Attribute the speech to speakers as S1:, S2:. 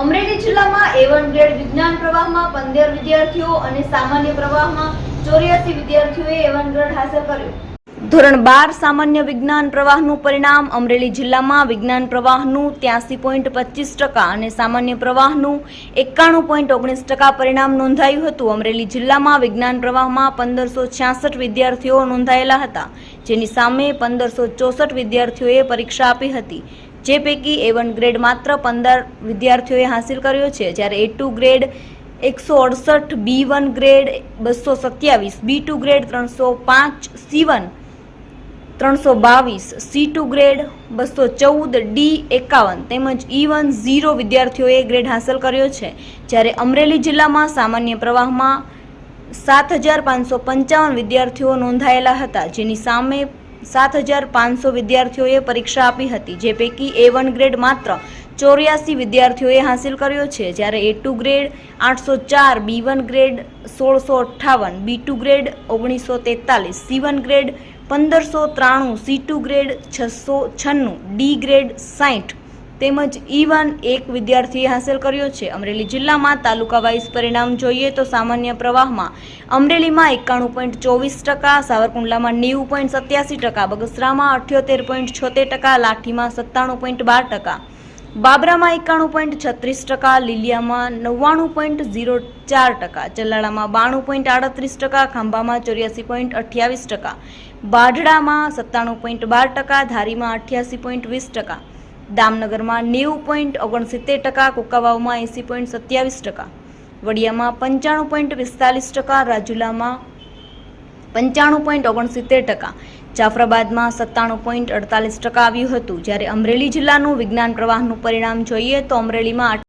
S1: અમરેલી જિલ્લામાં એ ગ્રેડ વિજ્ઞાન પ્રવાહમાં પંદર વિદ્યાર્થીઓ અને સામાન્ય પ્રવાહમાં ચોર્યાસી વિદ્યાર્થીઓએ એ ગ્રેડ હાંસલ કર્યો. ધોરણ બાર સામાન્ય વિજ્ઞાન પ્રવાહનું પરિણામ અમરેલી જિલ્લામાં વિજ્ઞાન પ્રવાહનું ત્યાસી પોઈન્ટ પચીસ ટકા અને સામાન્ય પ્રવાહનું એકાણું પોઈન્ટ ઓગણીસ ટકા પરિણામ નોંધાયું હતું. અમરેલી જિલ્લામાં વિજ્ઞાન પ્રવાહમાં પંદરસો છ્યાસઠ વિદ્યાર્થીઓ નોંધાયેલા હતા, જેની સામે પંદરસો ચોસઠ વિદ્યાર્થીઓએ પરીક્ષા આપી હતી. જે પૈકી એ વન ગ્રેડ માત્ર પંદર વિદ્યાર્થીઓએ હાંસિલ કર્યો છે. જ્યારે એ ટુ ગ્રેડ એકસો અડસઠ બી વન ગ્રેડ બસો સત્યાવીસ બી ટુ ગ્રેડ ત્રણસો પાંચ સી વન ત્રણસો બાવીસ સી ટુ ગ્રેડ બસો ચૌદ ડી એકાવન તેમજ ઈ વન ઝીરો વિદ્યાર્થીઓએ ગ્રેડ હાંસલ કર્યો છે. જ્યારે અમરેલી જિલ્લામાં સામાન્ય પ્રવાહમાં સાત હજાર પાંચસો પંચાવન વિદ્યાર્થીઓ નોંધાયેલા હતા, જેની સામે સાત હજાર પાંચસો વિદ્યાર્થીઓએ પરીક્ષા આપી હતી, જે પૈકી એ વન ગ્રેડ માત્ર ચોર્યાસી વિદ્યાર્થીઓએ હાંસિલ કર્યો છે. જ્યારે એ ટુ ગ્રેડ આઠસો ચાર બી વન ગ્રેડ સોળસો અઠ્ઠાવન બી ટુ ગ્રેડ ઓગણીસો તેતાલીસ સી વન ગ્રેડ પંદરસો ત્રાણું સી ટુ ગ્રેડ છસો છન્નું ડી ગ્રેડ સાઠ તેમજ ઈ વન એક વિદ્યાર્થીએ હાંસલ કર્યો છે. અમરેલી જિલ્લામાં તાલુકા વાઇઝ પરિણામ જોઈએ તો સામાન્ય પ્રવાહમાં અમરેલીમાં એકાણું પોઈન્ટ ચોવીસ ટકા, સાવરકુંડલામાં નેવું પોઈન્ટ સત્યાસી ટકા, બગસરામાં અઠ્યોતેર પોઈન્ટ છોતેર ટકા, લાઠીમાં સત્તાણું પોઈન્ટ બાર ટકા, બાબરામાં એકાણું પોઈન્ટ છત્રીસ ટકા, લીલિયામાં નવ્વાણું પોઈન્ટ ઝીરો ચાર ટકા ચલાળામાં બાણું પોઈન્ટ આડત્રીસ ટકા, ખાંભામાં ચોર્યાસી પોઈન્ટ અઠ્યાવીસ ટકા, બાઢડામાં સત્તાણું પોઈન્ટ બાર ટકા, ધારીમાં અઠ્યાસી પોઈન્ટ વીસ ટકા દામનગરમાં નેવું પોઈન્ટ ઓગણસિત્તેર ટકા, કુકાવાવમાં એંસી પોઈન્ટ સત્યાવીસ ટકા, વડિયામાં પંચાણું પોઈન્ટ પિસ્તાલીસ ટકા, રાજુલામાં પંચાણું પોઈન્ટ ઓગણસિત્તેર ટકા, જાફરાબાદમાં સત્તાણું પોઈન્ટ અડતાલીસ ટકા આવ્યું હતું. જ્યારે અમરેલી જિલ્લાનું વિજ્ઞાન પ્રવાહનું પરિણામ જોઈએ તો અમરેલીમાં